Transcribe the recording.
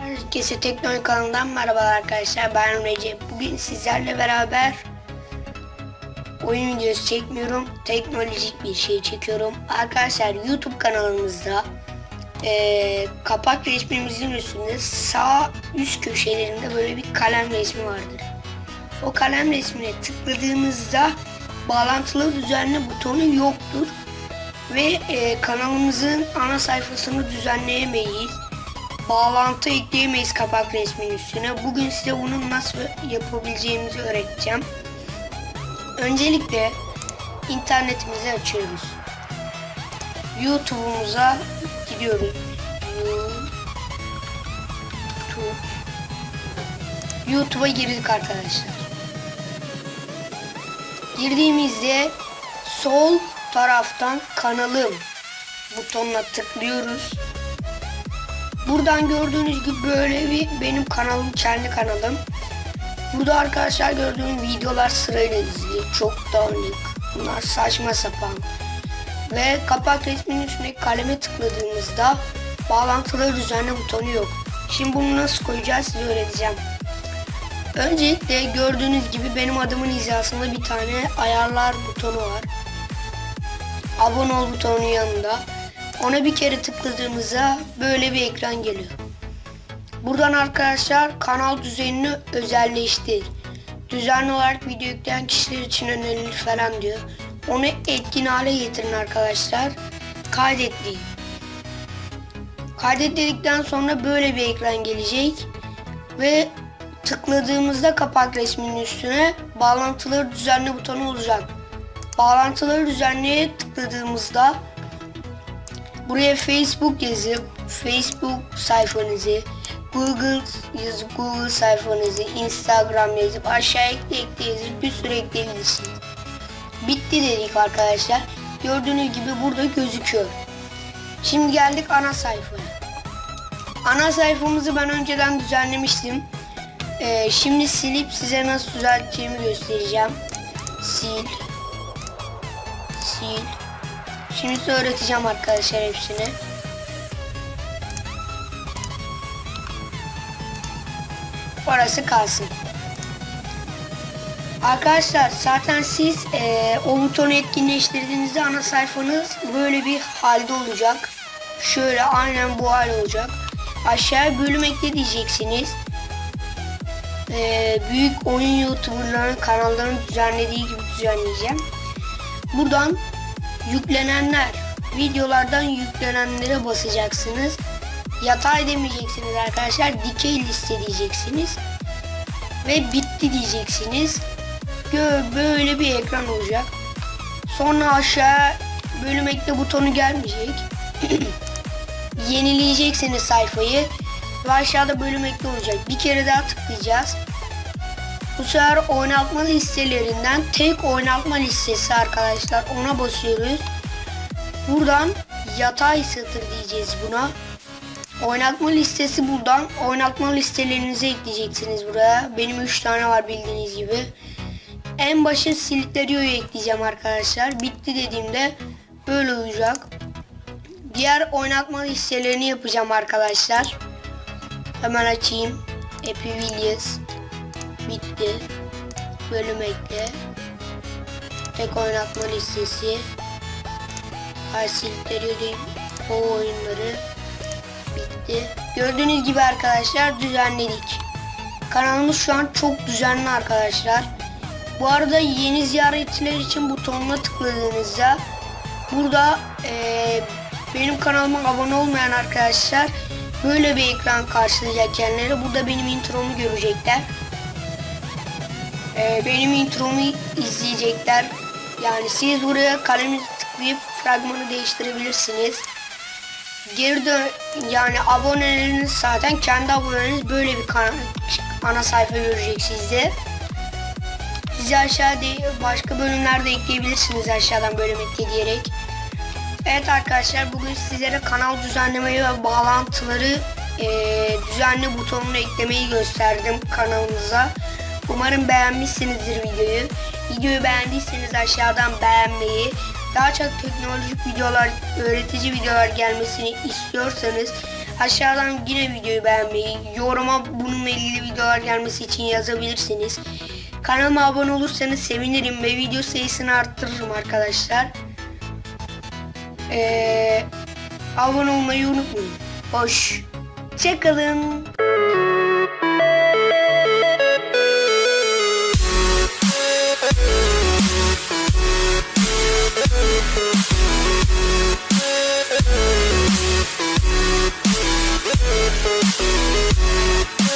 Herkese Teknoloji kanalından merhabalar arkadaşlar. Ben Recep. Bugün sizlerle beraber oyun videosu çekmiyorum. Teknolojik bir şey çekiyorum. Arkadaşlar YouTube kanalımızda eee, kapak resmimizin üstünde sağ üst köşelerinde böyle bir kalem resmi vardır. O kalem resmine tıkladığımızda bağlantılı düzenle butonu yoktur ve eee, kanalımızın ana sayfasını düzenleyemeyiz bağlantı ekleyemeyiz kapak resminin üstüne. Bugün size bunu nasıl yapabileceğimizi öğreteceğim. Öncelikle internetimizi açıyoruz. YouTube'umuza gidiyoruz. YouTube. YouTube'a girdik arkadaşlar. Girdiğimizde sol taraftan kanalım butonuna tıklıyoruz. Buradan gördüğünüz gibi böyle bir benim kanalım, kendi kanalım. Burada arkadaşlar gördüğüm videolar sırayla dizili. Çok dağınık. Bunlar saçma sapan. Ve kapak resminin üstüne kaleme tıkladığımızda bağlantıları düzenle butonu yok. Şimdi bunu nasıl koyacağız size öğreteceğim. Öncelikle gördüğünüz gibi benim adımın hizasında bir tane ayarlar butonu var. Abone ol butonunun yanında. Ona bir kere tıkladığımızda böyle bir ekran geliyor. Buradan arkadaşlar kanal düzenini özelleştir. Düzenli olarak video yükleyen kişiler için önerilir falan diyor. Onu etkin hale getirin arkadaşlar. Kaydet deyin. Kaydet dedikten sonra böyle bir ekran gelecek. Ve tıkladığımızda kapak resminin üstüne bağlantıları düzenle butonu olacak. Bağlantıları düzenleye tıkladığımızda Buraya Facebook yazıp Facebook sayfanızı, Google yazıp Google sayfanızı, Instagram yazıp aşağı ekle ekle yazıp bir sürü ekleyebilirsiniz. Bitti dedik arkadaşlar. Gördüğünüz gibi burada gözüküyor. Şimdi geldik ana sayfaya. Ana sayfamızı ben önceden düzenlemiştim. Ee, şimdi silip size nasıl düzelteceğimi göstereceğim. Sil. Sil. Şimdi size öğreteceğim arkadaşlar hepsini. Orası kalsın. Arkadaşlar zaten siz eee, o butonu etkinleştirdiğinizde ana sayfanız böyle bir halde olacak. Şöyle aynen bu hal olacak. Aşağıya bölüm ekle diyeceksiniz. Eee, büyük oyun youtuberların kanallarını düzenlediği gibi düzenleyeceğim. Buradan yüklenenler videolardan yüklenenlere basacaksınız. Yatay demeyeceksiniz arkadaşlar. Dikey liste diyeceksiniz. Ve bitti diyeceksiniz. Böyle bir ekran olacak. Sonra aşağı bölüm ekle butonu gelmeyecek. Yenileyeceksiniz sayfayı. Ve aşağıda bölüm ekle olacak. Bir kere daha tıklayacağız. Bu sefer oynatma listelerinden tek oynatma listesi arkadaşlar. Ona basıyoruz. Buradan yatay satır diyeceğiz buna. Oynatma listesi buradan. Oynatma listelerinizi ekleyeceksiniz buraya. Benim 3 tane var bildiğiniz gibi. En başa Siliterio'yu ekleyeceğim arkadaşlar. Bitti dediğimde böyle olacak. Diğer oynatma listelerini yapacağım arkadaşlar. Hemen açayım. Williams bitti. Bölüm ekle. Tek oynatma listesi. Harsilleri değil. O oyunları bitti. Gördüğünüz gibi arkadaşlar düzenledik. Kanalımız şu an çok düzenli arkadaşlar. Bu arada yeni ziyaretçiler için butonuna tıkladığınızda burada eee, benim kanalıma abone olmayan arkadaşlar böyle bir ekran karşılayacak kendileri. Burada benim intromu görecekler. Ee, benim intromu izleyecekler. Yani siz buraya kalemizi tıklayıp fragmanı değiştirebilirsiniz. Geri dön yani aboneleriniz zaten kendi aboneleriniz böyle bir ana sayfa görecek sizde. Sizi aşağıda başka bölümlerde ekleyebilirsiniz aşağıdan bölüm ekle diyerek. Evet arkadaşlar bugün sizlere kanal düzenlemeyi ve bağlantıları eee, düzenli butonunu eklemeyi gösterdim kanalımıza. Umarım beğenmişsinizdir videoyu. Videoyu beğendiyseniz aşağıdan beğenmeyi, daha çok teknolojik videolar, öğretici videolar gelmesini istiyorsanız aşağıdan yine videoyu beğenmeyi, yoruma bununla ilgili videolar gelmesi için yazabilirsiniz. Kanalıma abone olursanız sevinirim ve video sayısını arttırırım arkadaşlar. Ee, abone olmayı unutmayın. Hoş. Çakalın.